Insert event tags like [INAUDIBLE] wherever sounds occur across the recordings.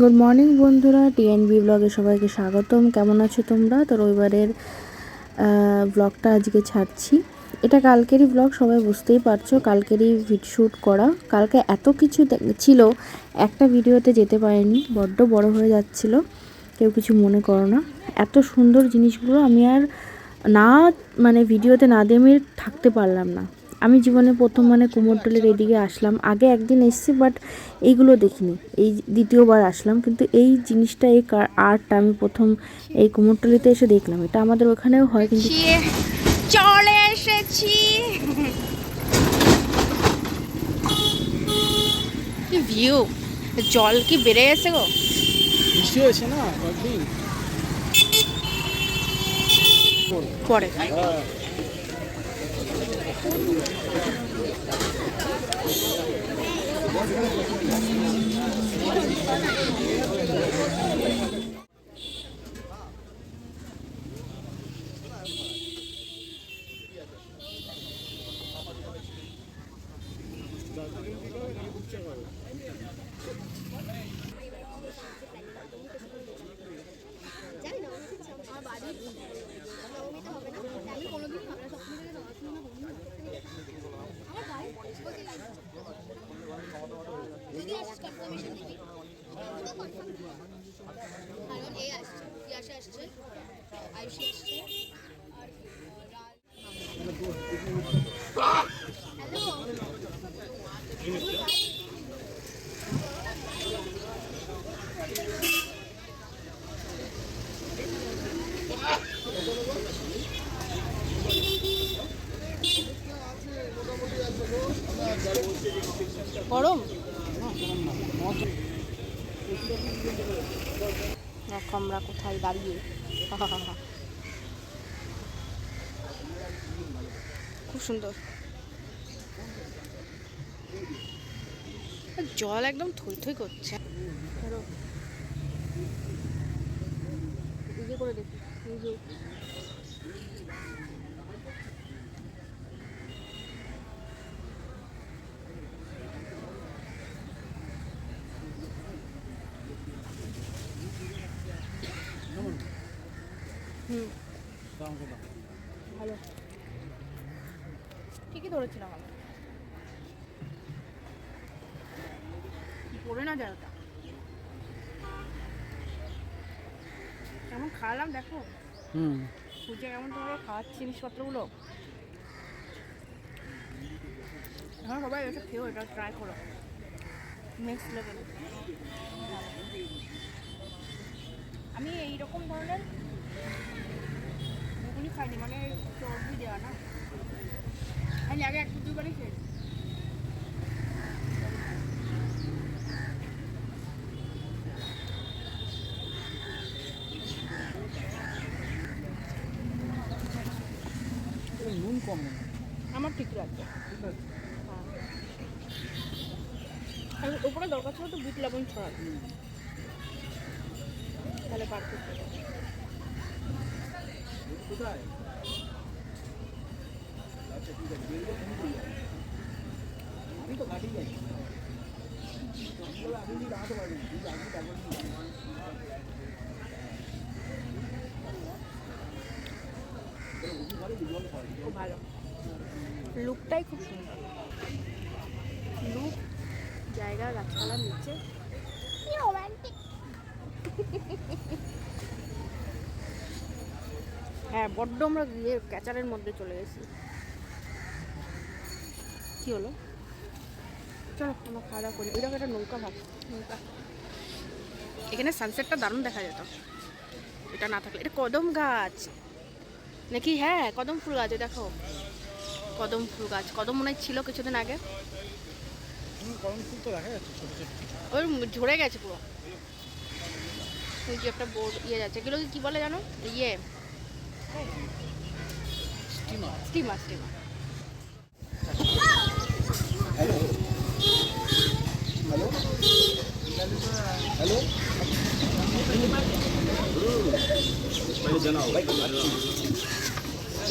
Good morning বন্ধুরা। TNB ব্লগে সবাইকে স্বাগতম। কেমন আছো তোমরা? তো রবিবারের ব্লগটা আজকে ছাড়ছি। এটা কালকেরই ব্লগ সবাই বুঝতেই পারছ। কালকেরই ভিড শ্যুট করা। কালকে এত কিছু ছিল। একটা ভিডিওতে যেতে পারিনি। বড্ড বড় হয়ে যাচ্ছিল। কেউ কিছু মনে করো না। এত সুন্দর জিনিসগুলো আমি আর না মানে ভিডিওতে না দিয়ে আমি থাকতে পারলাম না। আমি জীবনে প্রথম মানে কুমোরটুলির এদিকে আসলাম। আগে একদিন এসেছি বাট এইগুলো দেখিনি। এই দ্বিতীয়বার আসলাম কিন্তু এই জিনিসটা এই কার- আর্টটা আমি প্রথম এই কুমোরটুলিতে এসে দেখলাম। এটা আমাদের ওখানেও হয় কিন্তু চলে এসেছি। কি ভিউ জল কি বেড়ে গেছে গো? বৃষ্টি হয়েছে না পরে Thank you. গরম? দেখো আমরা কোথায় দাঁড়িয়ে। খুব সুন্দর জল একদম থই থই করছে ধরো। করে দেখি এই যে হুম দাম কত ভালো ঠিকই ধরেছিলাম আমি পড়ে না যায় ওটা কেমন খাওয়ালাম দেখো? হুম। সূর্য কেমন তোমাকে খাওয়াচ্ছে জিনিসপত্রগুলো? এখন সবাই এটা খেয়েও এটা ট্রাই করো। নেক্সট লেভেল আমি এইরকম ধরনের ঘুগনি খাইনি মানে চর্বি দেওয়া না। আমি আগে এক দুবারই খেয়েছি এটা নুন কম মনে হয়। আমার ঠিক লাগবে হ্যাঁ আর উপরে দরকার ছিল তো বিট, লবণ, ছড়ানো তাহলে পারফেক্ট আচ্ছা ঠিক আছে। আমি তো ঘাটেই যাই আমি যদি দাঁড়াতে পারি না কিন্তু আমি তারপর নিয়ে যাব। ওষুধ ঘরে দুজন পড়ে খুব ভালো লুকটাই খুব সুন্দর। লুক জায়গা গাছপালার নিচে। হ্যাঁ বড্ড আমরা ইয়ে ক্যাচারের মধ্যে চলে গেছি। কি হলো? চলো আমরা খাওয়া দাওয়া করি। ওইরকম একটা নৌকা ভাব। নৌকা। এখানে সানসেটটা দারুণ দেখা যেত। এটা না থাকলে এটা কদম গাছ। নাকি? হ্যাঁ কদম ফুল গাছ দেখো। কদম ফুল গাছ। কদম মনে ছিল কিছুদিন আগে। ওই ঝরে গেছে পুরো। ওই যে একটা বোর্ড ইয়ে যাচ্ছে। এগুলো কি বলে জানো? ইয়ে। Steamer. Steamer. Steamer hello? Hello? Hello? খেয়ে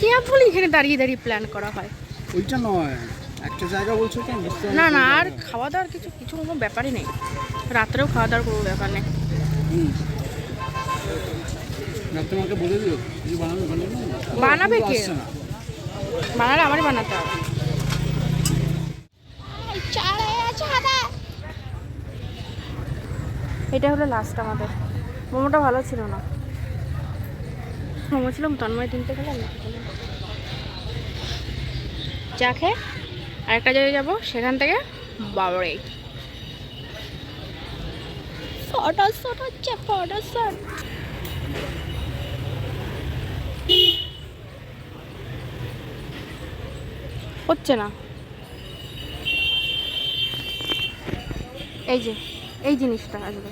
কেবল এখানে দাঁড়িয়ে দাঁড়িয়ে প্ল্যান করা হয়? ওইটা নয়। একটা জায়গা বলছো কেন? না না আর খাওয়া দাওয়ার কিছু কিছু কোনো ব্যাপারই নেই। রাত্রেও খাওয়া দাওয়ার কোনো ব্যাপার নেই। রাত্রে আমাকে বলে দিও। বানাবে কে? বানালে আমারই বানাতে হবে। এটা হলো লাস্ট আমাদের। মোমোটা ভালো ছিল না। মোমো ছিল তন্ময় তিনটে খেলাম। চা খেয়ে আরেকটা জায়গায় যাব, সেখান থেকে বাবরে। ফটো শট হচ্ছে ফটো হচ্ছে না এই যে এই জিনিসটা আসবে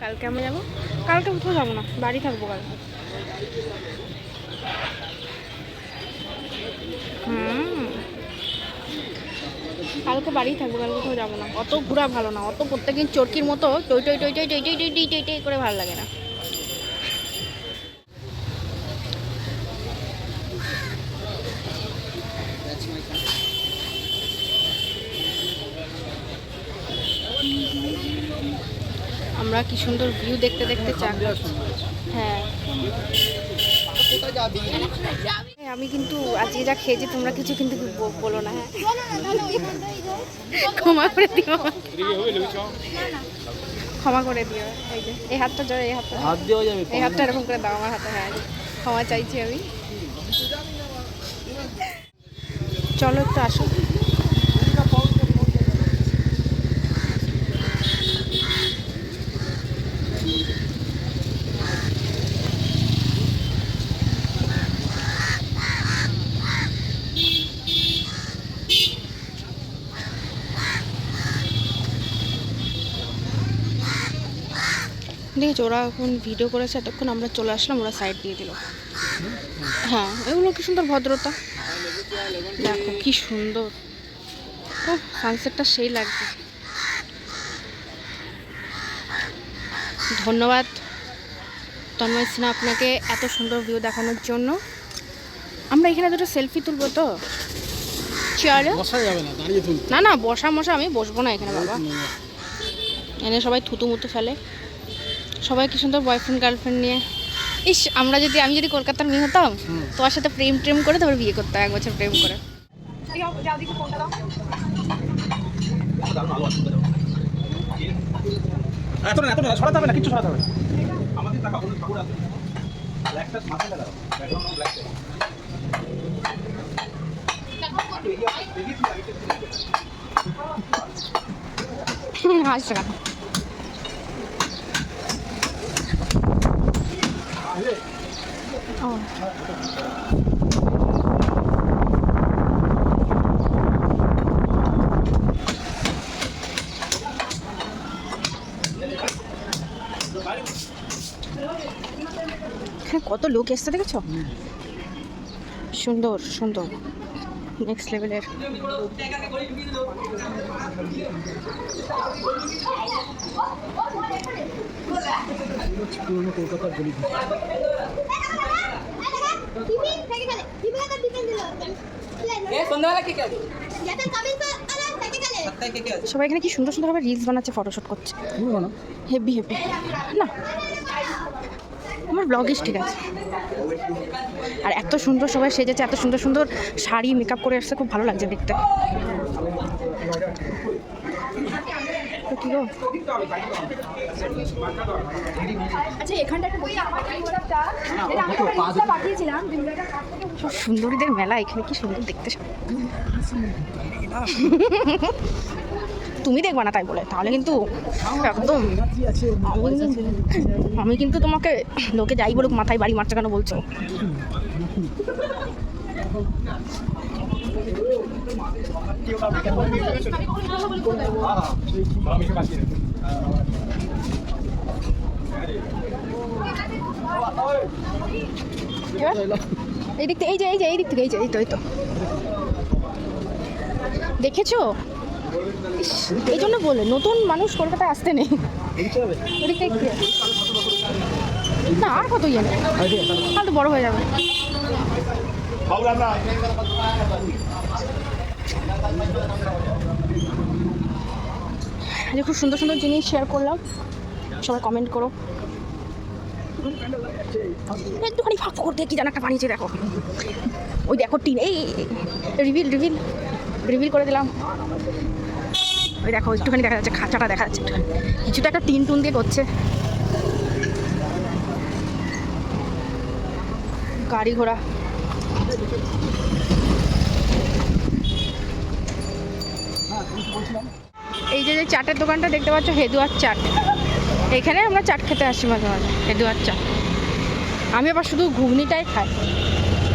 কালকে আমরা যাব কালকে কোথাও যাব না বাড়ি থাকব কালকে হুম কালকে বাড়ি থাকব কালকে কোথাও যাব না অত ঘোরা ভালো না অত প্রত্যেকদিন চরকির মতো টই টই টই টই টই টই টই টই টই করে ভালো লাগে না আমরা কি সুন্দর ভিউ দেখতে দেখতে চা খাচ্ছি। হ্যাঁ। আমি কিন্তু আজকে যা খেয়েছি তোমরা কিছু কিন্তু বলো না হ্যাঁ। ক্ষমা করে দিও। ক্ষমা করে দিও। এই যে এই হাতটা জোরে এই হাতটা। হাত দেওয়া যাবে এই হাতটা এরকম করে দাও আমার হাতে হ্যাঁ ক্ষমা চাইছি আমি। চলো একটু আসো। দেখেছ ওরা এখন ভিডিও করেছে এতক্ষণ আমরা চলে আসলাম ওরা সাইড দিয়ে দিল। হ্যাঁ এগুলো কি সুন্দর ভদ্রতা? দেখো কি সুন্দর। ও সানসেটটা সেই লাগবে ধন্যবাদ তন্ময় সিনহা আপনাকে এত সুন্দর ভিউ দেখানোর জন্য। আমরা এখানে দুটো সেলফি তুলবো তো? না না না বসা মশা আমি বসবো না এখানে বাবা। এনে সবাই থুতু মুতু ফেলে। সবাই কি সুন্দর বয়ফ্রেন্ড গার্লফ্রেন্ড নিয়ে। ইস আমরা যদি আমি যদি কলকাতার মেয়ে হতাম তোমার সাথে প্রেম টেম করে তারপর বিয়ে করতাম এক বছর প্রেম করে। হাসছে কেন ও। এখানে কত লোক এসছে দেখেছ? সুন্দর সুন্দর। নেক্সট লেভেলের কলকাতার সবাই এখানে কি সুন্দর সুন্দরভাবে রিলস বানাচ্ছে ফটোশুট করছে। হেভি হেভি না। আমার ব্লগিস ঠিক আছে। আর এত সুন্দর সবাই সেজেছে এত সুন্দর সুন্দর শাড়ি মেকআপ করে আসছে খুব ভালো লাগছে দেখতে। গো আচ্ছা এখানটা একটা বই আমার হোয়াটসঅ্যাপটা আমি একটা পাঠিয়েছিলাম সব সুন্দরীদের মেলা এখানে কি সুন্দর দেখতে সব। তুমি দেখবা না তাই বলে তাহলে কিন্তু একদম আমি কিন্তু- আমি কিন্তু তোমাকে লোকে যাই বলুক মাথায় বাড়ি মারছে কেন বলছো? এই দিক থেকে এই যে এই যে এই দিক থেকে এই যে এই তো এই তো। দেখেছ? এই জন্য বলে নতুন মানুষ কলকাতায় আসতে নেই। না আর কত ইয়ে নেই। আর তো বড় হয়ে যাবে। আজকে খুব সুন্দর সুন্দর জিনিস শেয়ার করলাম। সবাই কমেন্ট করো। একটুখানি ফাঁক করতে কি যেন একটা বানিয়েছে দেখো। ওই দেখো টিন, এই রিভিল রিভিল রিভিল করে দিলাম। ওই দেখো, একটুখানি দেখা যাচ্ছে, খাঁচাটা দেখা যাচ্ছে। কিছুটা একটা টিন টুন দিয়ে করছে। গাড়ি ঘোড়া। এই যে যে চাটের দোকানটা দেখতে পাচ্ছ, হেদুয়ার চাট। এখানে আমরা চাট খেতে আসি মাঝে মাঝে, হেদুয়ার চাট। আমি আবার শুধু ঘুগনিটাই খাই।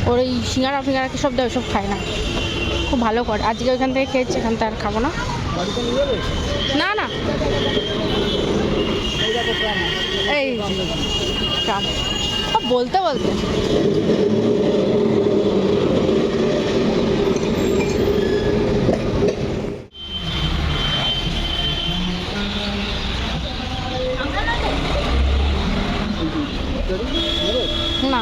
ওর এই সিঙ্গারা ফিঙ্গারা কি সব দেয় ওসব খাই না। খুব ভালো করে। আজকে ওইখান থেকে খেয়েছি, এখান থেকে আর খাব না। না না। এই বলতে বলতে না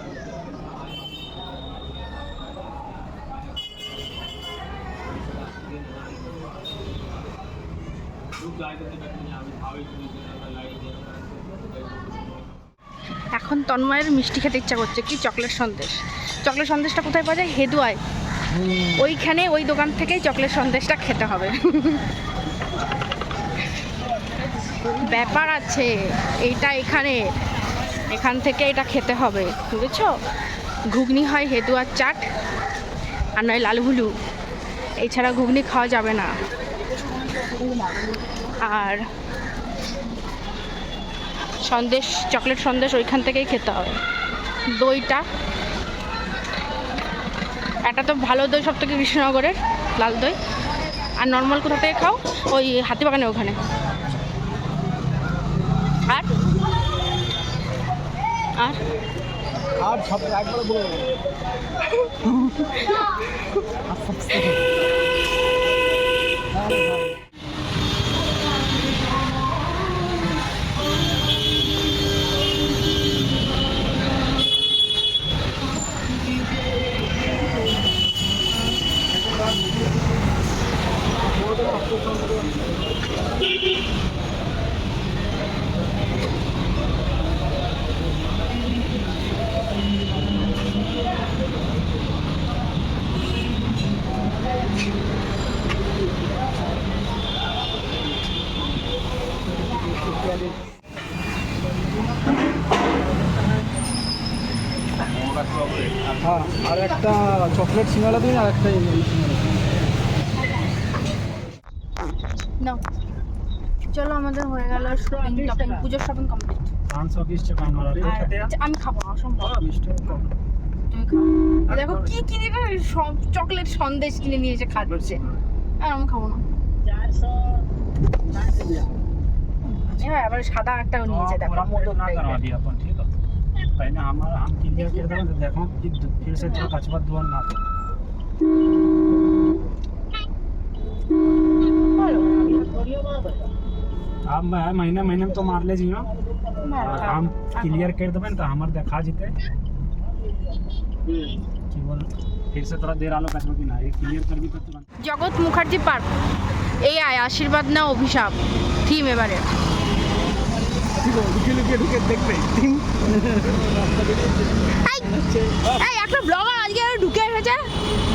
এখন তন্ময়ের মিষ্টি খেতে ইচ্ছা করছে কি? চকলেট সন্দেশ। চকলেট সন্দেশটা কোথায় পাওয়া যায়? হেদুয়ায়। ওইখানে ওই দোকান থেকেই চকলেট সন্দেশটা খেতে হবে। ব্যাপার আছে এইটা এখানে, এখান থেকে এটা খেতে হবে, বুঝেছ? ঘুগনি হয় হেদুয়ার চাট আর নয় লালহুলু এছাড়া ঘুগনি খাওয়া যাবে না। আর সন্দেশ চকলেট সন্দেশ ওইখান থেকেই খেতে হবে দইটা। একটা তো ভালো দই সব থেকে কৃষ্ণনগরের লাল দই। আর নর্মাল কোথা থেকে খাও? ওই হাতিবাগানে ওখানে। আর? আর? আর সব একবারে বলে দেবো। [LAUGHS] দিন আর একটা ইয়ে চলো আমাদের হয়ে গেল শপিং টপিং পুজোর শপিং কমপ্লিট আচ্ছা, আমি খাব অসম্ভব দেখো কি কিনে চকলেট সন্দেশ কিনে নিয়ে এসে খাচ্ছে। আর আমি খাব না। হ্যাঁ সাদা একটা নিয়েছে দেখো মোদক আমার আম কিনে দেখো কি না आप मैं महीने महीने में तो मार ले जियो और हम क्लियर कर देबे तो हमार देखा जीते कि बोल फिर से थोड़ा देर आलो पेट्रोल की ना ये क्लियर कर भी तो तुरंत জগৎ মুখার্জি পার্ক এই আয় আশীর্বাদ না অভিশাপ থিম এবারে লুকিয়ে লুকিয়ে ঢুকে দেখবে টিম এই, একটা ব্লগার আজকে ঢুকে এসেছে।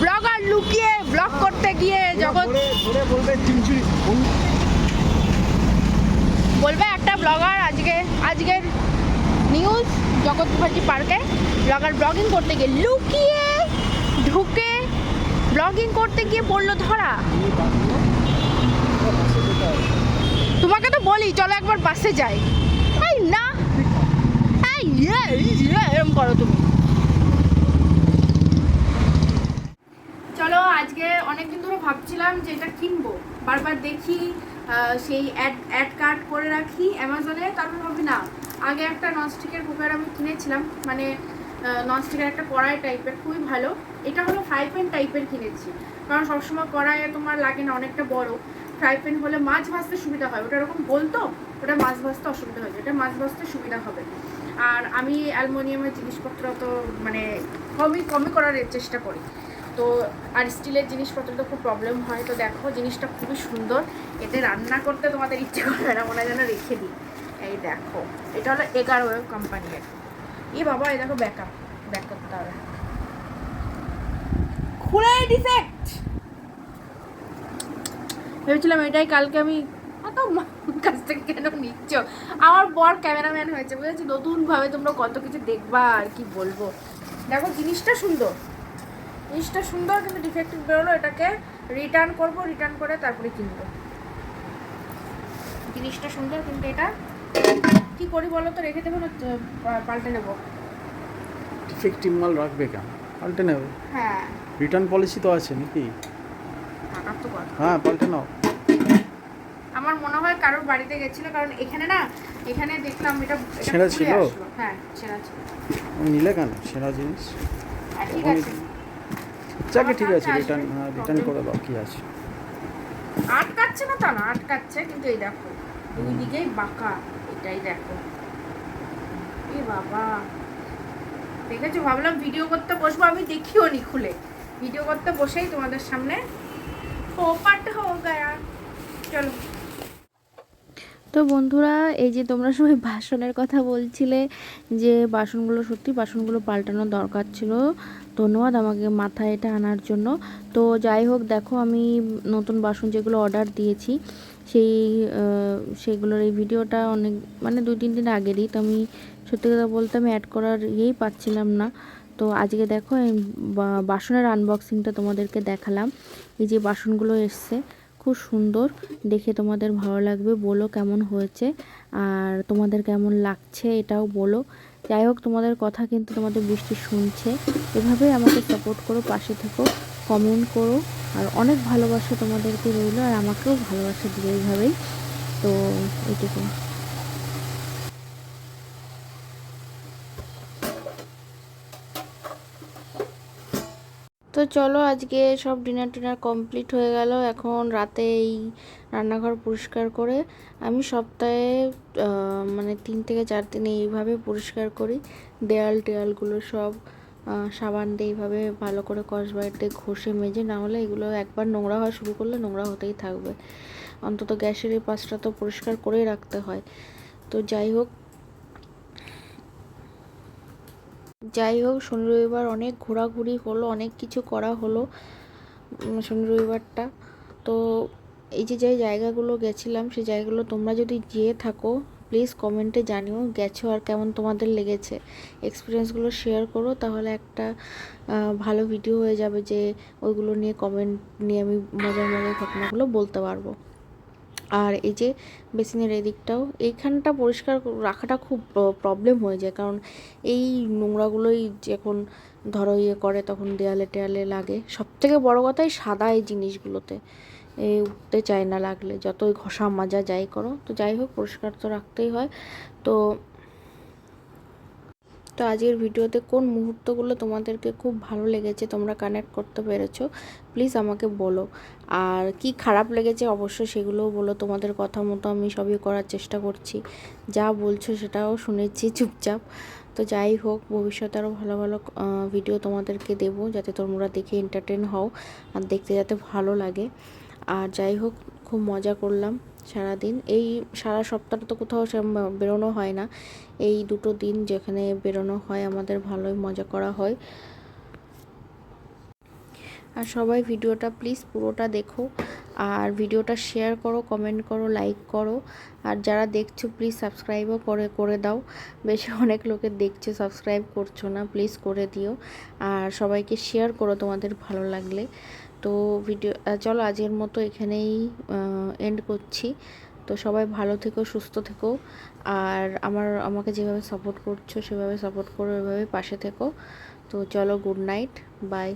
ব্লগার লুকিয়ে ব্লগ করতে গিয়ে ধরে বলবে একটা ব্লগার আজকে আজকের নিউজ জগৎ মুখার্জি পার্কে। ব্লগার ব্লগিং করতে গিয়ে লুকিয়ে ঢুকে ব্লগিং করতে গিয়ে পড়ল ধরা। তোমাকে তো বলি চলো একবার বাসে যাই। এই না। এই এরম করো তুমি চলো আজকে অনেকদিন ধরে ভাবছিলাম যে এটা কিনবো। বারবার দেখি সেই অ্যাড অ্যাড কার্ড করে রাখি অ্যামাজনে তারপর ভাবি, না, আগে একটা ননস্টিকের কুকার আমি কিনেছিলাম। মানে ননস্টিকের একটা কড়াই টাইপের খুবই ভালো। এটা হলো ফ্রাই প্যান টাইপের কিনেছি। কারণ সবসময় কড়াইয়ে তোমার লাগে না, অনেকটা বড়। ফ্রাই প্যান হলে মাছ ভাজতে সুবিধা হয়। ওটা এরকম বলতো ওটা মাছ ভাজতে অসুবিধা হয় এটা মাছ ভাজতে সুবিধা হবে। আর আমি অ্যালমোনিয়ামের জিনিসপত্র তো মানে কমই কমই করার চেষ্টা করি। তো আর স্টিলের জিনিসপত্র তো খুব প্রবলেম হয়। তো দেখো, জিনিসটা খুবই সুন্দর। এতে রান্না করতে তোমাদের ইচ্ছে করবে না, মনে যেন রেখে দিই। এই দেখো, এটা হলো এগারো কোম্পানির এ বাবা, এই দেখো ব্যাকআপ ব্যাক করতে হবে খুলে ডিফেক্ট ভেবেছিলাম এটাই কালকে আমি অত কাছ থেকে কেন নিচ্ছ? আমার বর ক্যামেরাম্যান হয়েছে, বুঝেছি? নতুনভাবে তোমরা কত কিছু দেখবা আর কি বলব। দেখো, জিনিসটা সুন্দর। জিনিসটা সুন্দর কিন্তু ডিফেক্টিভ বেরোলো এটাকে রিটার্ন করব রিটার্ন করে তারপরে কিনবো। জিনিসটা সুন্দর কিন্তু এটা কি করি বলো তো? রেখে দেবো না পাল্টে নেব? ডিফেক্টিভ মাল রাখবে কেন? পাল্টে নেবে? হ্যাঁ। রিটার্ন পলিসি তো আছে নাকি? হ্যাঁ পাল্টে নাও। আমার মনে হয় কারোর বাড়িতে গেছিল কারণ এখানে না এখানে দেখলাম এটা ছেঁড়া ছিল? হ্যাঁ ছেঁড়া ছিল। নিলে কেন? সেরা জিনিস? হ্যাঁ, ঠিক আছে। যাকে ঠিক আছে রিটার্ন হ্যাঁ রিটার্ন করে দাও কি আছে। আটকাচ্ছে না তা না আটকাচ্ছে কিন্তু এই দেখো দুই দিকেই বাঁকা এটাই দেখো। এ বাবা দেখেছ ভাবলাম ভিডিও করতে বসবো আমি দেখিও নি খুলে। ভিডিও করতে বসেই তোমাদের সামনে ফোপাট হো গায়া। চলো। তো বন্ধুরা এই যে তোমরা সবাই বাসনের কথা বলছিলে যে বাসনগুলো সত্যি বাসনগুলো পাল্টানোর দরকার ছিল ধন্যবাদ আমাকে মাথায় এটা আনার জন্য। তো যাই হোক, দেখো আমি নতুন বাসন যেগুলো অর্ডার দিয়েছি, সেই সেগুলোর এই ভিডিওটা অনেক মানে দুই, তিন দিন আগেরই। তো আমি সত্যি কথা বলতে আমি অ্যাড করার ইয়েই পাচ্ছিলাম না। তো আজকে দেখো বাসনের আনবক্সিংটা তোমাদেরকে দেখালাম। এই যে বাসনগুলো এসছে, খুব সুন্দর। দেখে তোমাদের ভালো লাগবে, বলো কেমন হয়েছে। আর তোমাদের কেমন লাগছে এটাও বলো। যাই হোক, তোমাদের কথা কিন্তু তোমাদের বৃষ্টি শুনছে। এভাবেই আমাকে সাপোর্ট করো, পাশে থেকো কমেন্ট করো, আর অনেক ভালোবাসা তোমাদেরকে রইল, আর আমাকেও ভালোবাসা দিবে এইভাবেই। তো এইটুকু তো চলো আজকে সব ডিনার টিনার কমপ্লিট হয়ে গেল। এখন রাতে এই রান্নাঘর পরিষ্কার করে আমি সপ্তাহে মানে তিন থেকে চার দিন এইভাবে পরিষ্কার করি। দেয়াল টেয়ালগুলো সব সাবান দিয়ে এইভাবে ভালো করে কসবাইট ঘষে মেজে, না হলে এগুলো একবার নোংরা হওয়া শুরু করলে নোংরা হতেই থাকবে। অন্তত গ্যাসের এই পাশটা তো পরিষ্কার করেই রাখতে হয়। তো যাই হোক যাই হোক, শনি রবিবার অনেক ঘোরাঘুরি হলো, অনেক কিছু করা হলো শনি রবিবারটা। তো এই যে যে জায়গাগুলো গেছিলাম সেই জায়গাগুলো তোমরা যদি যেয়ে থাকো প্লিজ কমেন্টে জানিও, গেছো আর কেমন তোমাদের লেগেছে। এক্সপিরিয়েন্সগুলো শেয়ার করো, তাহলে একটা ভালো ভিডিও হয়ে যাবে যে ওইগুলো নিয়ে কমেন্ট নিয়ে আমি মজার মজার ঘটনাগুলো বলতে পারব। আর এই যে বেসিনের এদিকটাও, এইখানটা পরিষ্কার রাখাটা খুব প্রবলেম হয়ে যায়। কারণ এই নোংরাগুলোই যখন ধরো ইয়ে করে, তখন দেয়ালে টেয়ালে লাগে। সব থেকে বড়ো কথা এই সাদা এই জিনিসগুলোতে। এই উঠতে চায় না লাগলে, যতই ঘষা মাজা যাই করো। তো যাই হোক, পরিষ্কার তো রাখতেই হয়। তো তো আজকের ভিডিওতে কোন মুহূর্তগুলো তোমাদেরকে খুব ভালো লেগেছে তোমরা কানেক্ট করতে পেরেছ প্লিজ আমাকে বলো। আর কি খারাপ লেগেছে অবশ্যই সেগুলোও বলো, তোমাদের কথা মতো আমি সবই করার চেষ্টা করছি। যা বলছো সেটাও শুনেছি চুপচাপ। তো যাই হোক, ভবিষ্যতে আরও ভালো ভালো ভিডিও তোমাদেরকে দেবো, যাতে তোমরা দেখে এন্টারটেন হও আর দেখতে যাতে ভালো লাগে। আর যাই হোক, খুব মজা করলাম। সারাদিন। এই সারা সপ্তাহটা তো কোথাও বেরোনো হয় না। এই দুটো দিন যেখানে বেরোনো হয়, আমাদের ভালোই মজা করা হয়। আর সবাই ভিডিওটা প্লিজ পুরোটা দেখো। আর ভিডিওটা শেয়ার করো, কমেন্ট করো, লাইক করো। আর যারা দেখছ, প্লিজ সাবস্ক্রাইবও করে করে দাও। বেশি অনেক লোকে দেখছ, সাবস্ক্রাইব করছ না, প্লিজ করে দিও। আর সবাইকে শেয়ার করো তোমাদের ভালো লাগলে। তো ভিডিও চলো আজকের মতো এখানেই এন্ড করছি। তো সবাই ভালো থেকো, সুস্থ থেকো। আর আমার, আমাকে যেভাবে সাপোর্ট করছ, সেভাবে সাপোর্ট করো ওইভাবে পাশে থেকো। তো চলো গুড নাইট বাই